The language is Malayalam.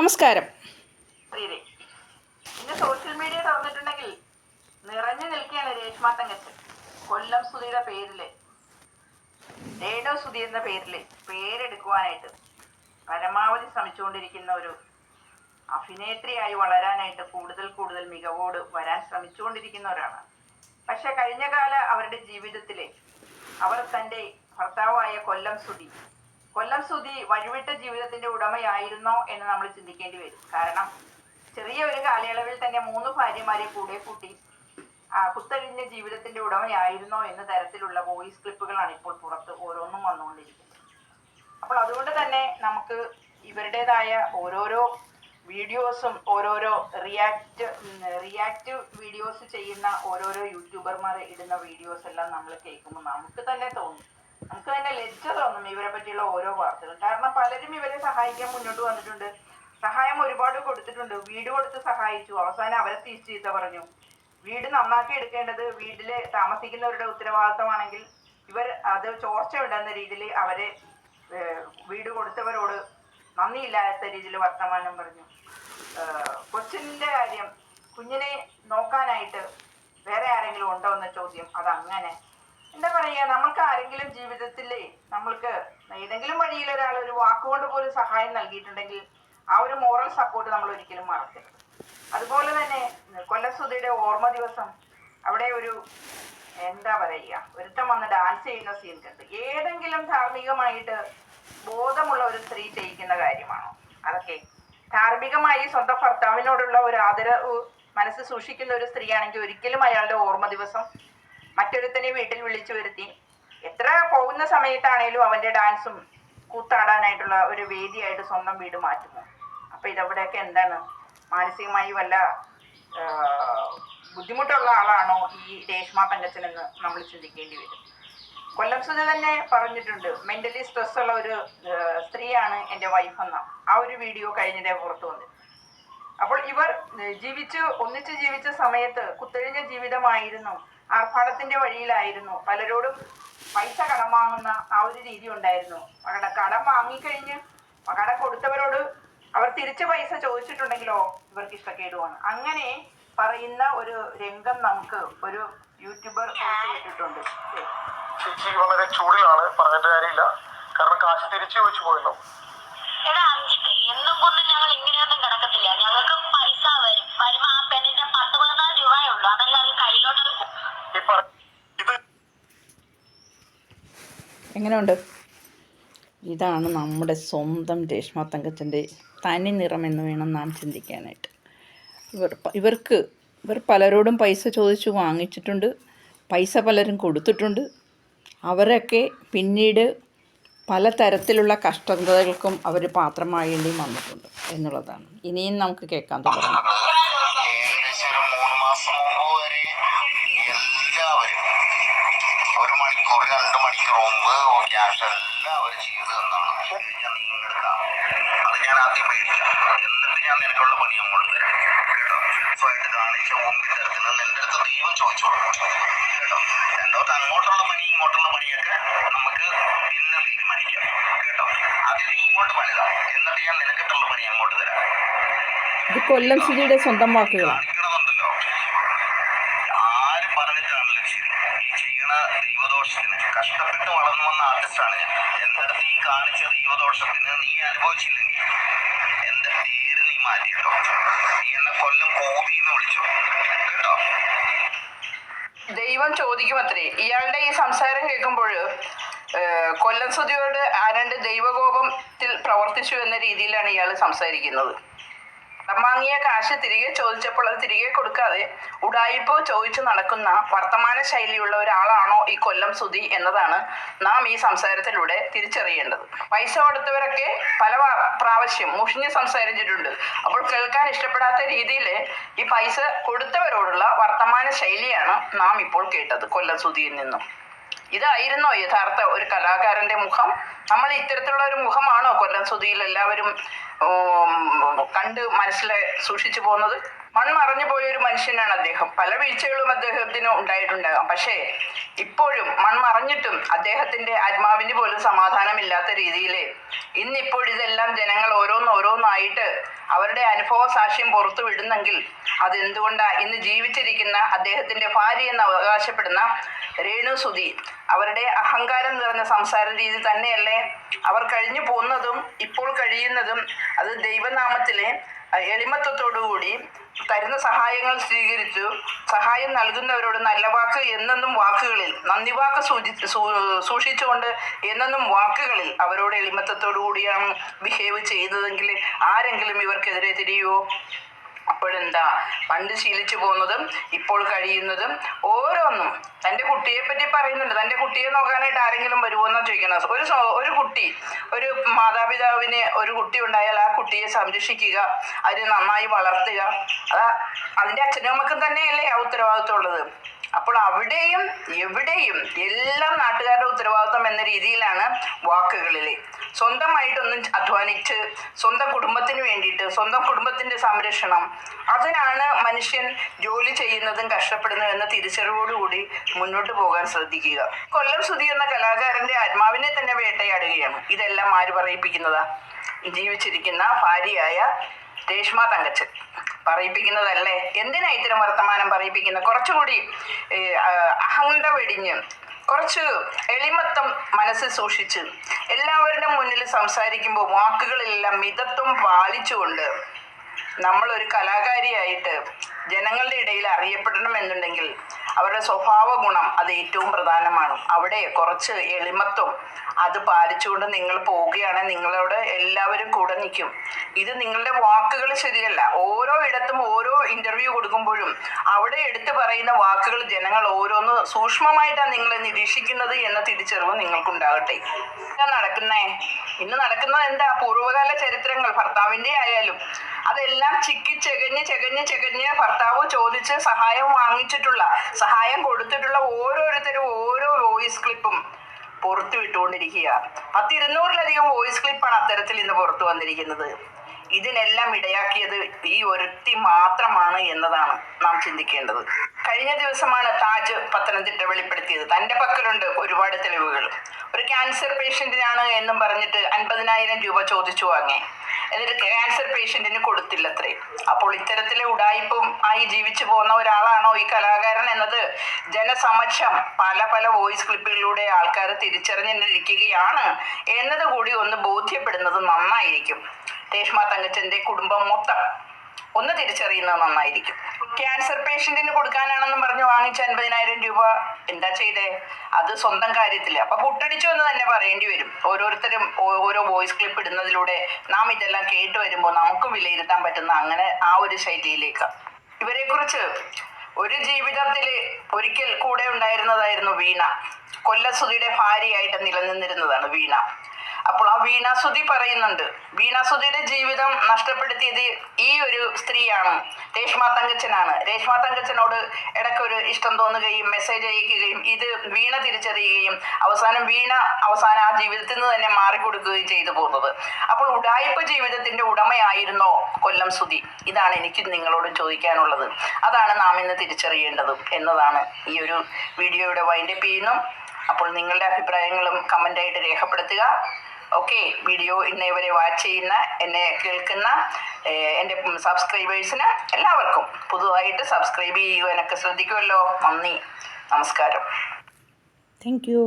നമസ്കാരം. സോഷ്യൽ നിറഞ്ഞു നിൽക്കുകയാണ് രേഷ്മ തങ്കച്ചൻ. കൊല്ലം സുധിയുടെ പേരിൽ രേണു സുധി എന്ന പേരിൽ പേരെടുക്കുവാനായിട്ട് പരമാവധി ശ്രമിച്ചുകൊണ്ടിരിക്കുന്ന ഒരു അഭിനേത്രിയായി വളരാനായിട്ട് കൂടുതൽ കൂടുതൽ മികവോട് വരാൻ ശ്രമിച്ചുകൊണ്ടിരിക്കുന്ന ഒരാളാണ്. പക്ഷെ കഴിഞ്ഞ കാല അവരുടെ ജീവിതത്തിലെ അവർ തന്റെ ഭർത്താവായ കൊല്ലം സുധി കൊല്ലം സുധി വഴിവിട്ട ജീവിതത്തിന്റെ ഉടമയായിരുന്നോ എന്ന് നമ്മൾ ചിന്തിക്കേണ്ടി വരും. കാരണം ചെറിയ ഒരു കാലയളവിൽ തന്നെ മൂന്ന് ഭാര്യമാരെ കൂടെ കൂട്ടി കുത്തഴിഞ്ഞ ജീവിതത്തിന്റെ ഉടമയായിരുന്നോ എന്ന തരത്തിലുള്ള വോയിസ് ക്ലിപ്പുകളാണ് ഇപ്പോൾ പുറത്ത് ഓരോന്നും വന്നുകൊണ്ടിരിക്കുന്നത്. അപ്പോൾ അതുകൊണ്ട് തന്നെ നമുക്ക് ഇവരുടേതായ ഓരോരോ വീഡിയോസും ഓരോരോ റിയാക്ട് റിയാക്റ്റീവ് വീഡിയോസ് ചെയ്യുന്ന ഓരോരോ യൂട്യൂബർമാർ ഇടുന്ന വീഡിയോസ് എല്ലാം നമ്മൾ കേൾക്കുമ്പോൾ നമുക്ക് തന്നെ തോന്നും നമുക്ക് തന്നെ ലജ്ജ തോന്നും ഇവരെ പറ്റിയുള്ള ഓരോ വാർത്തകൾ കാരണം പലരും ഇവരെ സഹായിക്കാൻ മുന്നോട്ട് വന്നിട്ടുണ്ട്. സഹായം ഒരുപാട് കൊടുത്തിട്ടുണ്ട്. വീട് കൊടുത്ത് സഹായിച്ചു. അവസാനം അവരെ തിരിച്ചു ചീത്ത പറഞ്ഞു. വീട് നന്നാക്കി എടുക്കേണ്ടത് വീട്ടിൽ താമസിക്കുന്നവരുടെ ഉത്തരവാദിത്തമാണെങ്കിൽ ഇവർ അത് ചോർച്ച ഉണ്ടെന്ന രീതിയിൽ അവരെ വീട് കൊടുത്തവരോട് നന്ദിയില്ലാത്ത രീതിയിൽ വർത്തമാനം പറഞ്ഞു. കൊച്ചിന്റെ കാര്യം കുഞ്ഞിനെ നോക്കാനായിട്ട് വേറെ ആരെങ്കിലും ഉണ്ടോ എന്ന ചോദ്യം അതങ്ങനെ എന്താ പറയുക നമ്മൾക്ക് ആരെങ്കിലും ജീവിതത്തിലേ നമ്മൾക്ക് ഏതെങ്കിലും വഴിയിൽ ഒരാൾ ഒരു വാക്കുകൊണ്ട് പോലും സഹായം നൽകിയിട്ടുണ്ടെങ്കിൽ ആ ഒരു മോറൽ സപ്പോർട്ട് നമ്മൾ ഒരിക്കലും മറക്കരുത്. അതുപോലെ തന്നെ കൊല്ലസുതിയുടെ ഓർമ്മ ദിവസം അവിടെ ഒരു എന്താ പറയുക ഒരുത്തം വന്ന് ഡാൻസ് ചെയ്യുന്ന സീൻ കണ്ട്. ഏതെങ്കിലും ധാർമ്മികമായിട്ട് ബോധമുള്ള ഒരു സ്ത്രീ ചെയ്യിക്കുന്ന കാര്യമാണോ? അതൊക്കെ ധാർമ്മികമായി സ്വന്തം ഭർത്താവിനോടുള്ള ഒരു ആദരവ് മനസ്സ് സൂക്ഷിക്കുന്ന ഒരു സ്ത്രീയാണെങ്കിൽ ഒരിക്കലും അയാളുടെ ഓർമ്മ ദിവസം മറ്റൊരുത്തനെ വീട്ടിൽ വിളിച്ചു വരുത്തി. എത്ര പോകുന്ന സമയത്താണേലും അവന്റെ ഡാൻസും കൂത്താടാനായിട്ടുള്ള ഒരു വേദിയായിട്ട് സ്വന്തം വീട് മാറ്റുന്നു. അപ്പൊ ഇതവിടെയൊക്കെ എന്താണ്? മാനസികമായി വല്ല ബുദ്ധിമുട്ടുള്ള ആളാണോ ഈ രേഷ്മ തങ്കച്ചൻ എന്ന് നമ്മൾ ചിന്തിക്കേണ്ടി വരും. കൊല്ലം സുധ തന്നെ പറഞ്ഞിട്ടുണ്ട് മെന്റലി സ്ട്രെസ് ഉള്ള ഒരു സ്ത്രീയാണ് എന്റെ വൈഫ് എന്ന. ആ ഒരു വീഡിയോ കഴിഞ്ഞിട്ടേ പുറത്തു വന്നു. അപ്പോൾ ഇവർ ജീവിച്ച് ഒന്നിച്ച് ജീവിച്ച സമയത്ത് കുത്തഴിഞ്ഞ ജീവിതമായിരുന്നു ആർഭാടത്തിന്റെ വഴിയിലായിരുന്നു. പലരോടും പൈസ കടം വാങ്ങുന്ന ആ ഒരു രീതി ഉണ്ടായിരുന്നു. കട കടം വാങ്ങിക്കഴിഞ്ഞ് കടം കൊടുത്തവരോട് അവർ തിരിച്ച് പൈസ ചോദിച്ചിട്ടുണ്ടെങ്കിലോ ഇവർക്ക് ഇഷ്ടക്കേടുവാണ്. അങ്ങനെ പറയുന്ന ഒരു രംഗം നമുക്ക് ഒരു യൂട്യൂബർ കേട്ടിട്ടുണ്ട് ചേച്ചി വളരെ ചൂടിലാണ്. പറഞ്ഞിട്ട് കാര്യമില്ല. കാരണം കാശ് തിരിച്ചു ചോദിച്ചു പോയല്ലോ. എന്നും കൊണ്ട് ഞങ്ങൾ ഇങ്ങനെയൊന്നും കിടക്കത്തില്ല. ഞങ്ങൾക്ക് എങ്ങനെയുണ്ട്? ഇതാണ് നമ്മുടെ സ്വന്തം രേഷ്മ തങ്കച്ചന്റെ തനി നിറം എന്ന് വേണം നാം ചിന്തിക്കാനായിട്ട്. ഇവർ ഇവർക്ക് ഇവർ പലരോടും പൈസ ചോദിച്ച് വാങ്ങിച്ചിട്ടുണ്ട്. പൈസ പലരും കൊടുത്തിട്ടുണ്ട്. അവരൊക്കെ പിന്നീട് പല തരത്തിലുള്ള കഷ്ടതകൾക്കും അവർ പാത്രമായേണ്ടി വന്നിട്ടുണ്ട് എന്നുള്ളതാണ്. ഇനിയും നമുക്ക് കേൾക്കാൻ തുടങ്ങാം. രണ്ട് മണിക്കൂർ മുമ്പ് ക്യാഷ് എല്ലാം അവർ ചെയ്തു തന്നാണ് ഞാൻ അത് ഞാൻ ആദ്യം മേടിക്കാം എന്നിട്ട് ഞാൻ നിനക്കുള്ള പണി അങ്ങോട്ട് തരാം. കേട്ടോ? സ്വയമായിട്ട് കാണിച്ച മുമ്പിൽ തരത്തിൽ നിന്റെ അടുത്ത് ദൈവം ചോദിച്ചോളൂ കേട്ടോ? രണ്ടാമത്തെ അങ്ങോട്ടുള്ള പണി ഇങ്ങോട്ടുള്ള പണിയൊക്കെ നമുക്ക് പിന്നെ തീരുമാനിക്കാം. കേട്ടോ? ആദ്യം നീ ഇങ്ങോട്ട് പണിതാ. എന്നിട്ട് ഞാൻ നിനക്കിട്ടുള്ള പണി അങ്ങോട്ട് തരാം. ഇത് കൊല്ലം സുധിയുടെ സ്വന്തം വാക്കുകളാണ് ദൈവദോഷത്തിന്. കഷ്ടപ്പെട്ട് വളർന്നു വന്ന ആർട്ടിസ്റ്റാണ് ഞാൻ. എന്റെ നീ കാണിച്ച ദൈവദോഷത്തിന് നീ അനുഭവിച്ചില്ലെങ്കിൽ എന്റെ പേര് നീ മാറ്റിയിട്ടോ? നീ എന്നെ കൊല്ലം കോപി എന്ന് വിളിച്ചോ? കേട്ടോ? ദൈവം ചോദിക്കുമത്രേ ഇയാളുടെ ഈ സംസാരം കേൾക്കുമ്പോൾ കൊല്ലം സുതിയോട് ആരണ്ട് ദൈവകോപത്തിൽ പ്രവർത്തിച്ചു എന്ന രീതിയിലാണ് ഇയാൾ സംസാരിക്കുന്നത്. കടം വാങ്ങിയ കാശ് തിരികെ ചോദിച്ചപ്പോൾ അത് തിരികെ കൊടുക്കാതെ ഉടായിപ്പോ ചോദിച്ചു നടക്കുന്ന വർത്തമാന ശൈലിയുള്ള ഒരാളാണോ ഈ കൊല്ലം സുധി എന്നതാണ് നാം ഈ സംസാരത്തിലൂടെ തിരിച്ചറിയേണ്ടത്. പൈസ കൊടുത്തവരൊക്കെ പല പ്രാവശ്യം മുഷിഞ്ഞ് സംസാരിച്ചിട്ടുണ്ട്. അപ്പോൾ കേൾക്കാൻ ഇഷ്ടപ്പെടാത്ത രീതിയിൽ ഈ പൈസ കൊടുത്തവരോടുള്ള വർത്തമാന ശൈലിയാണ് നാം ഇപ്പോൾ കേട്ടത് കൊല്ലം സുധിയിൽ നിന്നും. ഇതായിരുന്നോ യഥാർത്ഥ ഒരു കലാകാരന്റെ മുഖം? നമ്മൾ ഇത്തരത്തിലുള്ള ഒരു മുഖമാണോ കൊല്ലം സുധിയിൽ എല്ലാവരും കണ്ട് മനസ്സിലെ സൂക്ഷിച്ചു പോകുന്നത്? മൺമറഞ്ഞു പോയ ഒരു മനുഷ്യനാണ് അദ്ദേഹം. പല വീഴ്ചകളും അദ്ദേഹത്തിന് ഉണ്ടായിട്ടുണ്ടാകാം. പക്ഷേ ഇപ്പോഴും മൺമറഞ്ഞിട്ടും അദ്ദേഹത്തിന്റെ ആത്മാവിന് പോലും സമാധാനമില്ലാത്ത രീതിയിൽ ഇന്നിപ്പോഴിതെല്ലാം ജനങ്ങൾ ഓരോന്ന് ഓരോന്നായിട്ട് അവരുടെ അനുഭവ സാക്ഷ്യം പുറത്തു വിടുന്നെങ്കിൽ അതെന്തുകൊണ്ടാ ഇന്ന് ജീവിച്ചിരിക്കുന്ന അദ്ദേഹത്തിന്റെ ഭാര്യ എന്ന് അവകാശപ്പെടുന്ന രേണു സുധി അവരുടെ അഹങ്കാരം നിറഞ്ഞ സംസാര രീതി തന്നെയല്ലേ? അവർ കഴിഞ്ഞു പോകുന്നതും ഇപ്പോൾ കഴിയുന്നതും അത് ദൈവനാമത്തിലെ എളിമത്വത്തോടുകൂടി തരുന്ന സഹായങ്ങൾ സ്വീകരിച്ചു. സഹായം നൽകുന്നവരോട് നല്ല വാക്ക് എന്നെന്നും വാക്കുകളിൽ നന്ദി വാക്ക് സൂചി സൂക്ഷിച്ചുകൊണ്ട് എന്നെന്നും വാക്കുകളിൽ അവരോട് എളിമത്വത്തോടു കൂടിയാണ് ബിഹേവ് ചെയ്തതെങ്കിൽ ആരെങ്കിലും ഇവർക്കെതിരെ തിരിയുമോ അപ്പോഴെന്താ? പണ്ട് ശീലിച്ചു പോകുന്നതും ഇപ്പോൾ കഴിയുന്നതും ഓരോന്നും. തന്റെ കുട്ടിയെ പറ്റി പറയുന്നുണ്ട്. തന്റെ കുട്ടിയെ നോക്കാനായിട്ട് ആരെങ്കിലും വരുമോ എന്നാ ചോദിക്കുന്നത് ഒരു ഒരു കുട്ടി ഒരു മാതാപിതാവിന് ഒരു കുട്ടി ഉണ്ടായാൽ ആ കുട്ടിയെ സംരക്ഷിക്കുക അതിനെ നന്നായി വളർത്തുക. അതാ അതിന്റെ അച്ഛനും അമ്മക്കും തന്നെയല്ലേ ആ ഉത്തരവാദിത്വം ഉള്ളത്? അപ്പോൾ അവിടെയും എവിടെയും എല്ലാം നാട്ടുകാരുടെ ഉത്തരവാദിത്വം എന്ന രീതിയിലാണ് വാക്കുകളിൽ. സ്വന്തമായിട്ടൊന്നും അധ്വാനിച്ച് സ്വന്തം കുടുംബത്തിന് വേണ്ടിയിട്ട് സ്വന്തം കുടുംബത്തിന്റെ സംരക്ഷണം അതിനാണ് മനുഷ്യൻ ജോലി ചെയ്യുന്നതും കഷ്ടപ്പെടുന്നതും എന്ന തിരിച്ചറിവോടുകൂടി മുന്നോട്ട് പോകാൻ ശ്രദ്ധിക്കുക. കൊല്ലം സുധി എന്ന കലാകാരന്റെ ആത്മാവിനെ തന്നെ വേട്ടയാടുകയാണ്. ഇതെല്ലാം ആര് പറയിപ്പിക്കുന്നതാ? ജീവിച്ചിരിക്കുന്ന ഭാര്യയായ രേഷ്മ തങ്കച്ചൻ. പറയിപ്പിക്കുന്നതല്ലേ? എന്തിനാ ഇത്തരം വർത്തമാനം പറയിപ്പിക്കുന്നത്? കുറച്ചുകൂടി അഹങ്ക വെടിഞ്ഞ് കുറച്ച് എളിമത്തം മനസ്സിൽ സൂക്ഷിച്ച് എല്ലാവരുടെ മുന്നിൽ സംസാരിക്കുമ്പോൾ വാക്കുകളെല്ലാം മിതത്വം പാലിച്ചുകൊണ്ട് നമ്മൾ ഒരു കലാകാരിയായിട്ട് ജനങ്ങളുടെ ഇടയിൽ അറിയപ്പെടണമെന്നുണ്ടെങ്കിൽ അവരുടെ സ്വഭാവ ഗുണം അത് ഏറ്റവും പ്രധാനമാണ്. അവിടെ കുറച്ച് എളിമത്വം അത് പാലിച്ചുകൊണ്ട് നിങ്ങൾ പോവുകയാണെങ്കിൽ നിങ്ങളോട് എല്ലാവരും കൂടെ നിൽക്കും. ഇത് നിങ്ങളുടെ വാക്കുകൾ ശരിയല്ല. ഓരോ ഇടത്തും ഓരോ ഇന്റർവ്യൂ കൊടുക്കുമ്പോഴും അവിടെ എടുത്തു പറയുന്ന വാക്കുകൾ ജനങ്ങൾ ഓരോന്ന് സൂക്ഷ്മമായിട്ടാണ് നിങ്ങളെ നിരീക്ഷിക്കുന്നത് എന്ന തിരിച്ചറിവ് നിങ്ങൾക്കുണ്ടാകട്ടെ. എന്താ നടക്കുന്നേ? ഇന്ന് നടക്കുന്നത് എന്താ? പൂർവകാല ചരിത്രങ്ങൾ. ഭർത്താവിന്റെ ആയാലും അതെല്ലാം ചിക്കി ചെകഞ്ഞ് ചെകഞ്ഞ് ചെകഞ്ഞ് ഭർത്താവ് ചോദിച്ച് സഹായം വാങ്ങിച്ചിട്ടുള്ള സഹായം കൊടുത്തിട്ടുള്ള ഓരോരുത്തരും ഓരോ വോയിസ് ക്ലിപ്പും പുറത്തു വിട്ടുകൊണ്ടിരിക്കുക പത്തിരുന്നൂറിലധികം വോയിസ് ക്ലിപ്പാണ് അത്തരത്തിൽ ഇന്ന് പുറത്തു വന്നിരിക്കുന്നത്. ഇതിനെല്ലാം ഇടയാക്കിയത് ഈ ഒരുത്തി മാത്രമാണ് എന്നതാണ് നാം ചിന്തിക്കേണ്ടത്. കഴിഞ്ഞ ദിവസമാണ് താജ് പത്തനംതിട്ട വെളിപ്പെടുത്തിയത്. തന്റെ പക്കലുണ്ട് ഒരുപാട് തെളിവുകൾ. ഒരു ക്യാൻസർ പേഷ്യന്റിനാണ് എന്നും പറഞ്ഞിട്ട് അൻപതിനായിരം രൂപ ചോദിച്ചു വാങ്ങി. എന്നിട്ട് ക്യാൻസർ പേഷ്യന്റിന് കൊടുത്തില്ലത്രേ. അപ്പോൾ ഇത്തരത്തിലെ ഉടായിപ്പും ആയി ജീവിച്ചു പോകുന്ന ഒരാളാണോ ഈ കലാകാരൻ എന്നത് ജനസമക്ഷം പല പല വോയിസ് ക്ലിപ്പുകളിലൂടെ ആൾക്കാർ തിരിച്ചറിഞ്ഞിരിക്കുകയാണ്. എന്നത് കൂടി ഒന്ന് ബോധ്യപ്പെടുന്നത് നന്നായിരിക്കും. രേഷ്മ തങ്കച്ചന്റെ കുടുംബം മൊത്തം ഒന്ന് തിരിച്ചറിയുന്നത് നന്നായിരിക്കും. ക്യാൻസർ പേഷ്യന്റിന് കൊടുക്കാനാണെന്ന് പറഞ്ഞ് വാങ്ങിച്ച അൻപതിനായിരം രൂപ എന്താ ചെയ്തേ? അത് സ്വന്തം കാര്യത്തിൽ. അപ്പൊ പുട്ടടിച്ചു എന്ന് തന്നെ പറയേണ്ടി വരും. ഓരോരുത്തരും ഓരോ വോയിസ് ക്ലിപ്പ് ഇടുന്നതിലൂടെ നാം ഇതെല്ലാം കേട്ട് വരുമ്പോൾ നമുക്കും വിലയിരുത്താൻ പറ്റുന്ന അങ്ങനെ ആ ഒരു ശൈലിയിലേക്ക്. ഇവരെ കുറിച്ച് ഒരു ജീവിതത്തിൽ ഒരിക്കൽ കൂടെ ഉണ്ടായിരുന്നതായിരുന്നു വീണ. കൊല്ലസുതിയുടെ ഭാര്യയായിട്ട് നിലനിന്നിരുന്നതാണ് വീണ. അപ്പോൾ ആ വീണാസുതി പറയുന്നുണ്ട്. വീണാസുതിയുടെ ജീവിതം നഷ്ടപ്പെടുത്തിയത് ഈ ഒരു സ്ത്രീയാണ് രേഷ്മ തങ്കച്ചനാണ്. രേഷ്മ തങ്കച്ചനോട് ഇടയ്ക്കൊരു ഇഷ്ടം തോന്നുകയും മെസ്സേജ് അയക്കുകയും ഇത് വീണ തിരിച്ചറിയുകയും അവസാനം വീണ അവസാനം ആ ജീവിതത്തിൽ നിന്ന് തന്നെ മാറിക്കൊടുക്കുകയും ചെയ്തു പോകുന്നത്. അപ്പോൾ ഉടായ്പ ജീവിതത്തിന്റെ ഉടമയായിരുന്നോ കൊല്ലം സുതി ഇതാണ് എനിക്ക് നിങ്ങളോട് ചോദിക്കാനുള്ളത്. അതാണ് നാം ഇന്ന് തിരിച്ചറിയേണ്ടത് എന്നതാണ് ഈ ഒരു വീഡിയോയുടെ വൈൻഡപ്പ് ചെയ്യുന്നു. അപ്പോൾ നിങ്ങളുടെ അഭിപ്രായങ്ങളും കമന്റായിട്ട് രേഖപ്പെടുത്തുക. ഓക്കെ വീഡിയോ ഇന്നേ ഇവരെ വാച്ച് ചെയ്യുന്ന എന്നെ കേൾക്കുന്ന എന്റെ സബ്സ്ക്രൈബേഴ്സിന് എല്ലാവർക്കും പുതുതായിട്ട് സബ്സ്ക്രൈബ് ചെയ്യുവാനൊക്കെ ശ്രദ്ധിക്കുമല്ലോ. നന്ദി. നമസ്കാരം. Thank you